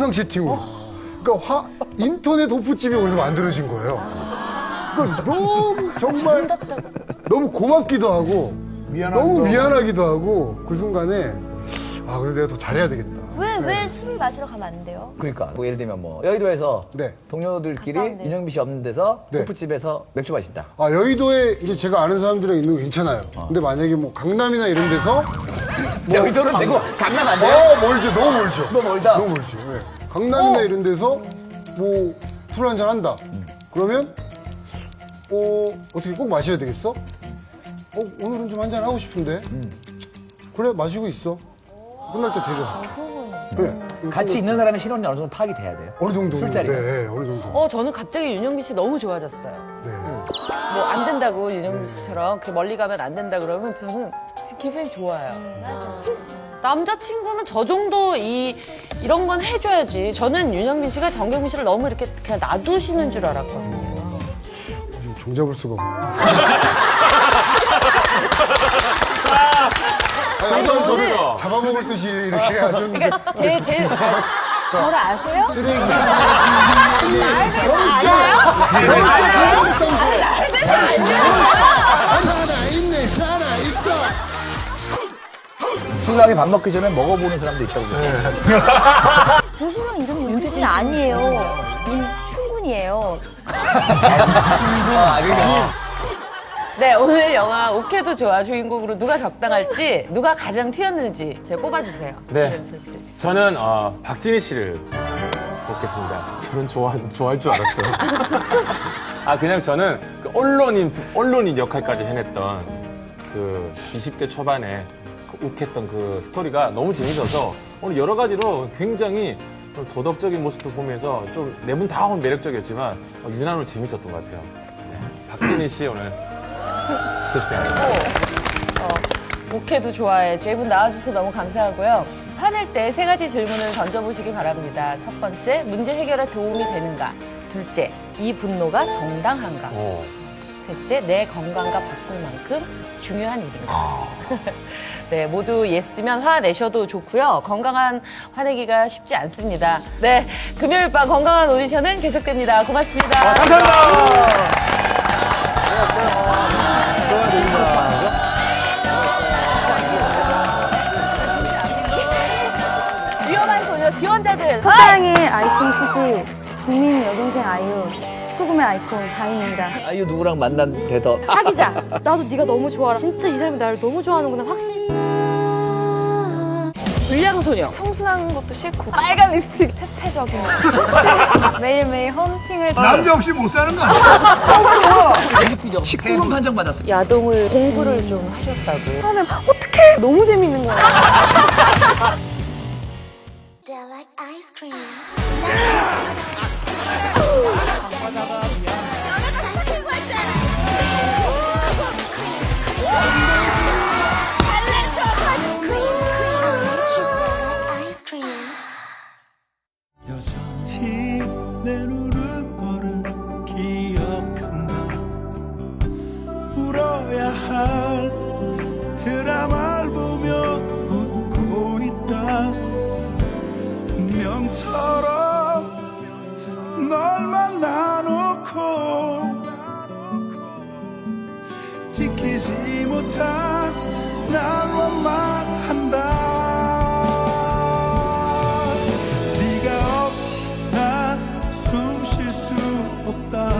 영상 채팅으로. 그러니까 화, 인터넷 호프집이 거기서 만들어진 거예요. 그러니까 너무 정말 너무 고맙기도 하고 미안하기도 너무 하고. 미안하기도 하고 그 순간에 아 그래서 내가 더 잘해야 되겠다. 왜 왜 술 마시러 가면 안 돼요? 그러니까 뭐 예를 들면 뭐 여의도에서 네. 동료들끼리 가까운데. 윤영빈 씨 없는 데서 네. 호프집에서 맥주 마신다. 아 여의도에 이제 제가 아는 사람들이 있는 거 괜찮아요. 근데 만약에 뭐 강남이나 이런 데서 여의도는 되고 강남 안 돼요? 어 멀죠, 너무 멀죠. 너무 멀다? 너무 멀죠. 예. 강남이나 이런 데서 뭐 술 한잔 한다. 그러면 어 어떻게 꼭 마셔야 되겠어? 어 오늘은 좀 한잔 하고 싶은데. 그래 마시고 있어. 끝날 때 데려. 네. 같이 있는 사람의 신원이 어느 정도 파악이 돼야 돼요. 어느 정도. 술자리가. 네, 어느 정도. 어, 저는 갑자기 윤영빈 씨 너무 좋아졌어요. 네. 뭐 안 된다고 윤영빈 씨처럼 그 멀리 가면 안 된다 그러면 저는 기분이 좋아요. 남자친구는 저 정도 이 이런 건 해줘야지. 저는 윤영빈 씨가 정경민 씨를 너무 이렇게 그냥 놔두시는 줄 알았거든요. 좀 종잡을 수가 없네. 아니, 저는- 저는 잡아먹을 듯이 이렇게 하셨는데. 그러니까 제제 저를 아세요? 쓰레기. 너무 진짜. 너무 진짜 살아있네, 살아있 신랑이 밥 먹기 전에 먹어보는 사람도 있다고 그래요. 교수랑 이름이 윤두진 아니에요. 윤충군이에요. 아, 그러니까. 네 오늘 영화 오케도 좋아 주인공으로 누가 적당할지 누가 가장 튀었는지 제가 뽑아주세요. 네. 씨. 저는 어, 박진희 씨를 뽑겠습니다. 저는 좋아, 좋아할 줄 알았어요. 아 그냥 저는 그 언론인 언론인 역할까지 해냈던 그 20대 초반에 그 욱했던 그 스토리가 너무 재밌어서 오늘 여러 가지로 굉장히 좀 도덕적인 모습도 보면서 좀 네 분다 매력적이었지만 어, 유난으로 재밌었던 것 같아요. 네. 박진희 씨 오늘 표시해야겠습니다. 오케도 좋아해. 네분 나와주셔서 너무 감사하고요. 화낼 때 세 가지 질문을 던져보시기 바랍니다. 첫 번째, 문제 해결에 도움이 되는가? 둘째, 이 분노가 정당한가? 어. 셋째, 내 건강과 바꿀 만큼 중요한 일인가? 네, 모두 예스면 화내셔도 좋고요. 건강한 화내기가 쉽지 않습니다. 네, 금요일 밤 건강한 오디션은 계속됩니다. 고맙습니다. 위험한 소녀 지원자들. 첫사랑의 아이콘 수지, 국민 여동생 아이유, 19금의 아이콘 다인입니다. 아유 누구랑 만난 데더 사귀자. 나도 네가 너무 좋아라. 진짜 이 사람이 나를 너무 좋아하는구나. 확신. 불량 소녀. 청순한 것도 싫고 빨간 립스틱 퇴폐적인 매일매일 헌팅을 남자 없이 못 사는 거 아니야? 뮤직비디오 19금 판정 받았어요. 야동을 공부를 좀 하셨다고. 하면 어떡해! 너무 재밌는 거야. 여전히 내 너를 기억한다. 울어야 할 드라마를 보며 웃고 있다. 운명처럼 지키지 못한 날 원망한다. 네가 없이 난 숨 쉴 수 없다